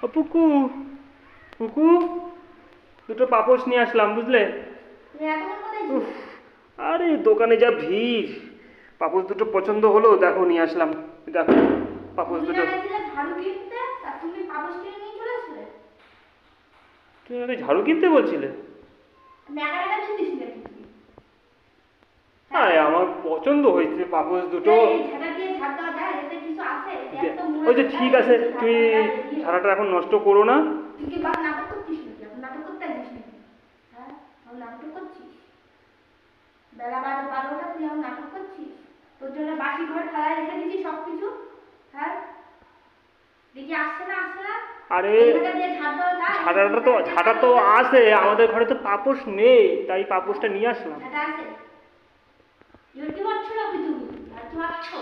পুকু পুকু দুটো পাপোশ নিয়ে আসলাম বুঝলে? আরে দোকানে যা ভিড়। পাপোশ দুটো পছন্দ হলো দেখো নিয়ে আসলাম। দেখো পাপোশ দুটো। গেছিলে ঝাড়ু কিনতে তুমি ঝাড়ু কিনতে বলছিলে? আরে আমার পছন্দ হয়েছে পাপোশ দুটো। ওই যে ঠিক আছে তুমি। ঝাড়াটা এখন নষ্ট করো না। কি হ্যাঁ? এখন নাটক করছিস? বেলা বারো বারোটা তুই এখন নাটক করছিস? তোর জন্য বাসি ঘর খেলায় রেখে দিয়েছি সব কিছু হ্যাঁ? দেখি আসছে না আসছে না? আরে ঝাঁটাটা তো ঝাঁটা তো আছে আমাদের ঘরে তো পাপোশ নেই তাই পাপোশটা নিয়ে আসলাম। ঝাঁটা আছে। নাকি তুমি? মারছো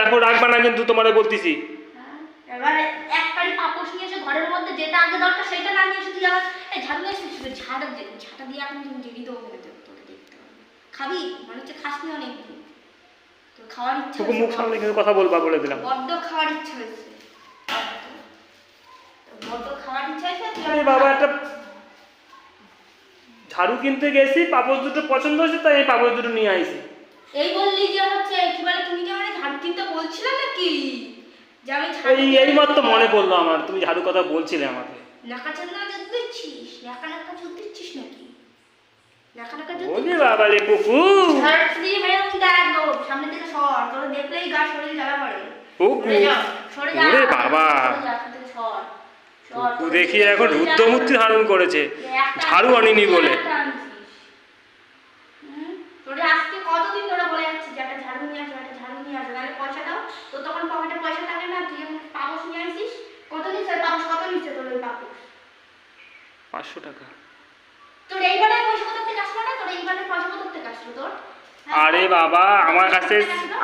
দেখো রাখবা না কিন্তু তোমার বলতেছি। হ্যাঁ? এবারে এক কারি পাপোশ নিয়ে এসে ঘরের মধ্যে যেটা আগে দরকার সেটা না নিয়ে এসে তুই আবার ঝাড়ু নিয়ে এসেছিস ঝাড়া দিয়ে ঝাঁটা দিয়ে এখন তুমি জেগে দেবো তোকে দেখতে খাবি? মনে হচ্ছে অনেক তোর খাওয়ার ইচ্ছা মুখ সামনে কিন্তু কথা বলবা বলে দিলাম। বড্ড খাওয়ার ইচ্ছা হয়েছে। তোর বড্ড খাওয়ার ইচ্ছা হয়েছে আরে বাবা একটা ঝাড়ু কিনতে গেছি পাপোশ দুটো পছন্দ হয়েছে তাই এই পাপোশ দুটো নিয়ে আইছি। এই বললি যে হচ্ছে কি বলে তুমি কি ঝাড়ু কিনতে বলছিলে নাকি? যে আমি ঝাড়ু এই এই মাত্র মনে পড়ল আমার তুমি ঝাড়ু কথা বলছিলে আমাকে। নাকা দিচ্ছিস? নাকা নাকা দিচ্ছিস নাকি? নাকা নাকা ওরে বাবা রে পুকু ঝাড় দিয়ে মেরে উঠে সামনে থেকে সর। তোর দেখলেই গা শরীর জ্বালা পড়ে পুকু সরে যা ওরে বাবা। সরে যা, এখান থেকে সর। সর, পুকু তোর দেখি এখন রুদ্রমূর্তি ধারণ করেছে। ঝাড়ু আনিনি বলে একটা আনছিস। হুম? তোরে আজকে কতদিন ধরে বলে যাচ্ছিস যে একটা ঝাড়ু নিয়ে আসবে একটা ঝাড়ু নিয়ে আসবে নাহলে পয়সা দাও তোর তখন পকেটে পয়সা থাকে না তুই এখন পাপস নিয়ে আসিস কত নিচ্ছে পাপস কত পাপস পাঁচশো টাকা। তোর এইবারে পয়সা কোথা থেকে আসলো না তোর এইবারে পয়সা কোথা থেকে আসলো তোর? হ্যাঁ? আরে বাবা আমার কাছে?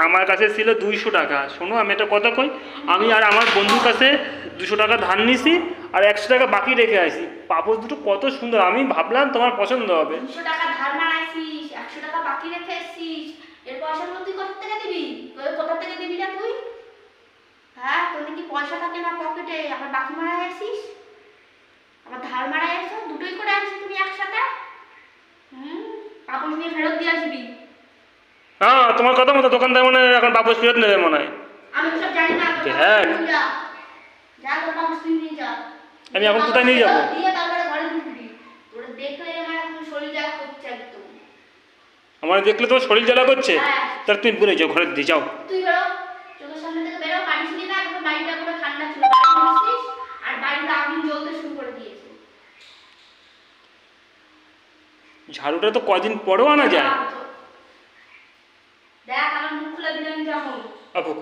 আমার কাছে ছিল দুইশো টাকা। শোনো আমি একটা কথা কই আমি আর আমার বন্ধুর কাছে দুশো টাকা ধার নিছি আর একশো টাকা বাকি রেখে আসি পাপোশ দুটো কত সুন্দর আমি ভাবলাম তোমার পছন্দ হবে। দুশো টাকা ধার মারাইছিস একশো টাকা বাকি রেখে এসছিস এর পয়সাগুলো তুই কোথা থেকে দিবি? কোথা থেকে দিবি না তুই? হ্যাঁ তোর পয়সা থাকে না পকেটে আবার বাকি মারা ধার মারা এসো দুটোই করে আনছিস তুমি একসাথে? হুম পাপস নিয়ে ফেরত দিয়ে আসবি। হ্যাঁ তোমার কথা মতো দোকানদার মনে হয় এখন পাপোশ ফেরত নেবে মনে হয়। আমি সব জানি না হ্যাঁ। যা। তোর পাপস নিয়ে যা। আমি এখন কোথায় নিয়ে যাব? দিয়ে তারপরে ঘরে ঢুকবি। তোরা দেখলে আমার এখন শরীর যা করছে একদম। আমার দেখলে তোমার শরীর জ্বালা করছে? হ্যাঁ। তাহলে তুমি বলে যাও ঘরে দিয়ে যাও। তুই বেরো। ঝাড়ুটা তো কদিন পরেও আনা যায়। যখন আপু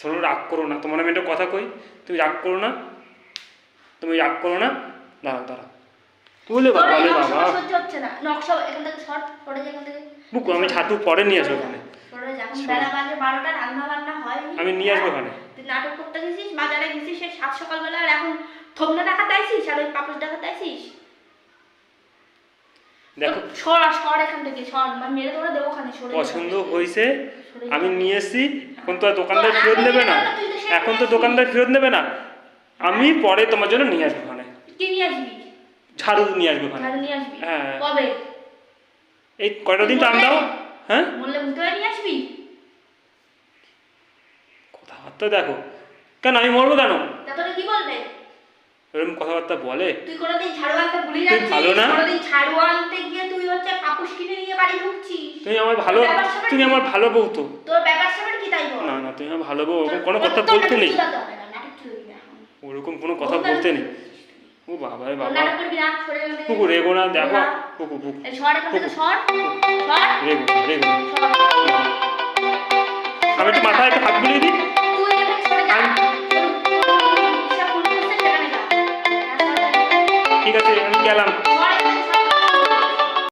শোনো রাগ করো না। তোমার আমি একটা কথা কই তুমি রাগ করো না। তুমি রাগ করো না। দাঁড়াও দাঁড়াও। বলে বাবা বাবা। নকশা এখান থেকে শর্ট পড়ে যায় এখান থেকে। বুকু আমি ঝাঁটু পরে নিয়ে আসব ওখানে। আমি নিয়ে আসব ওখানে। তুই নাটক করতে গেছিস বাজারে গেছিস সে সাত সকালবেলা আর এখন থমনা টাকা চাইছিস আর ওই পাপস টাকা চাইছিস দেখো। সর সর এখান থেকে সর। মানে মেরে তোরা দেবো ওখানে সরে পছন্দ হয়েছে? আমি নিয়ে এসেছি এখন তো আর দোকানদার ফেরত নেবে না। এখন তো দোকানদার ফেরত নেবে না। আমি পরে তোমার জন্য নিয়ে আসব ওখানে। কি নিয়ে আসবি? ঝাড়ু নিয়ে আসব ওখানে। ঝাড়ু নিয়ে আসবি? হ্যাঁ। কবে? এই কয়টা দিন টাইম দাও। হ্যাঁ? বললে নিয়ে আসবি? কথাবার্তা দেখো। কেন আমি মরবো কেন? তা তোরা কি বলবে এরকম কথাবার্তা বলে? তুই কোনোদিন ঝাড়ু আনতে ভুলে না? কোনোদিন ঝাড়ু আনতে গিয়ে তুই হচ্ছে পাপুস কিনে নিয়ে বাড়ি ঢুকছিস? তুমি আমার ভালো তুমি আমার ভালো বউ তো। তোর ব্যাপার স্যাপার কি তাই বল? না না তুমি আমার ভালো বউ। ওরকম কোনো কথা বলতে নেই। ওরকম কোনো কথা বলতে নেই। ও বাবা রে বাবা। পুকু রেগো না দেখো। পুকু পুকু। রেগো রেগো। আমি একটু মাথায় একটু হাত বুলিয়ে দিই।